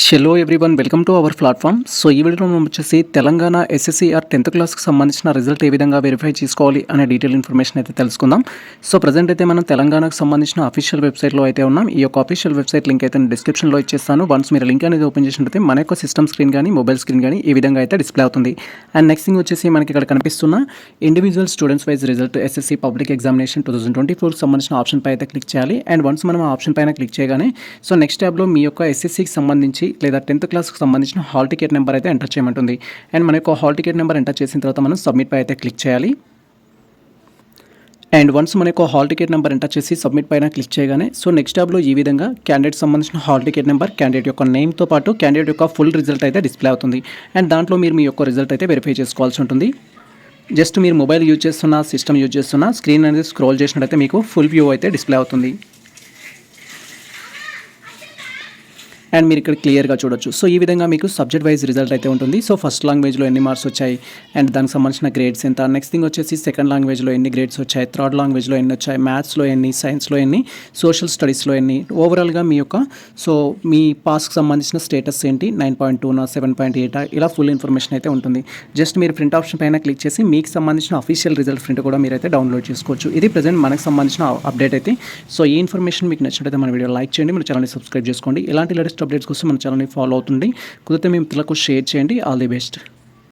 Hello everyone welcome to our platform so ఈ వీడియోలో మనం వచ్చేసి తెలంగాణ ఎస్ఎస్సిఆర్ టెన్త్ క్లాస్కి సంబంధించిన రిజల్ట్ ఏ విధంగా వెరిఫై చేసుకోవాలి అనే డీటెయిల్ ఇన్ఫర్మేషన్ అయితే తెలుసుకుందాం. సో ప్రజెంట్ అయితే మనం తెలంగాణకు సంబంధించిన అఫీషియల్ వెబ్సైట్లో అయితే ఉన్నాం. ఈ యొక్క అఫీషియల్ వెబ్సైట్ లింక్ అయితే నేను డిస్క్రిప్షన్లో ఇచ్చేస్తాను. వన్స్ మీరు లింక్ అనేది ఓపెన్ చేసినట్లయితే మన యొక్క సిస్టమ్ స్క్రీన్ కానీ మొబైల్ స్క్రీన్ కానీ ఈ విధంగా అయితే డిస్ప్లే అవుతుంది. అండ్ నెక్స్ట్ థింగ్ వచ్చేసి మనకి ఇక్కడ కనిపిస్తున్న individual students wise result SSC public examination two thousand twenty ఫోర్కి సంబంధించిన ఆప్షన్ పై అయితే క్లిక్ చేయాలి. అండ్ వన్స్ మనం ఆప్షన్ పైన క్లిక్ చేయగానే సో నెక్స్ట్ ట్యాబ్లో మీ యొక్క ఎస్ఎస్సికి సంబంధించి లేదా టెన్త్ క్లాస్కి సంబంధించిన హాల్ టికెట్ నెంబర్ అయితే ఎంటర్ చేయమంటుంది. అండ్ మన యొక్క హాల్ టికెట్ నెంబర్ ఎంటర్ చేసిన తర్వాత మనం సబ్మిట్ పై అయితే క్లిక్ చేయాలి. అండ్ వన్స్ మన యొక్క హాల్ టికెట్ నెంబర్ ఎంటర్ చేసి సబ్మిట్ పైన క్లిక్ చేయగానే సో నెక్స్ట్ ట్యాబ్లో ఈ విధంగా క్యాండిడేట్ సంబంధించిన హాల్ టికెట్ నెంబర్ క్యాండిడేట్ యొక్క నేమ్తో పాటు క్యాండిడేట్ యొక్క ఫుల్ రిజల్ట్ అయితే డిస్ప్లే అవుతుంది. అండ్ దాంట్లో మీరు మీ యొక్క రిజల్ట్ అయితే వెరిఫై చేసుకోవాల్సి ఉంటుంది. జస్ట్ మీరు మొబైల్ యూజ్ చేస్తున్న సిస్టమ్ యూజ్ చేస్తున్న స్క్రీన్ అనేది స్క్రోల్ చేసినట్టయితే మీకు ఫుల్ వ్యూ అయితే డిస్ప్లే అవుతుంది. అండ్ మీరు ఇక్కడ క్లియర్గా చూడొచ్చు. సో ఈ విధంగా మీకు సబ్జెక్ట్ వైజ్ రిజల్ట్ అయితే ఉంటుంది. సో ఫస్ట్ లాంగ్వేజ్లో ఎన్ని మార్క్స్ వచ్చాయి? అండ్ దానికి సంబంధించిన గ్రేడ్స్ ఎంత? నెక్స్ట్ థింగ్ వచ్చేసి సెకండ్ లాంగ్వేజ్లో ఎన్ని గ్రేడ్స్ వచ్చాయి? థర్డ్ లాంగ్వేజ్లో ఎన్ని వచ్చాయి? మ్యాథ్స్లో ఎన్ని? సైన్స్లో ఎన్ని? సోషల్ స్టడీస్లో ఎన్ని? ఓవరాల్గా మీ యొక్క సో మీ పాస్కి సంబంధించిన స్టేటస్ ఏంటి? నైన్ పాయింట్ టూనా సెవెన్ పాయింట్ ఎయిటా ఇలా ఫుల్ ఇన్ఫర్మేషన్ అయితే ఉంటుంది. జస్ట్ మీరు ప్రింట్ ఆప్షన్ పైన క్లిక్ చేసి మీకు సంబంధించిన అఫీషియల్ రిజల్ట్ ప్రింట్ కూడా మీరైతే డౌన్లోడ్ చేసుకోవచ్చు. ఇది ప్రజెంట్ మనకు సంబంధించిన అప్డేట్ అయితే. సో ఈ ఇన్ఫర్మేషన్ మీకు నచ్చినట్లయితే మన వీడియో లైక్ చేయండి. మన ఛానల్ని సబ్స్క్రైబ్ చేసుకోండి. ఇలాంటి లేటెస్ట్ అప్డేట్స్ కోసం మన ఛానల్ని ఫాలో అవుతుంది కుదిరితే మేము పిల్లలకు షేర్ చేయండి. All the best.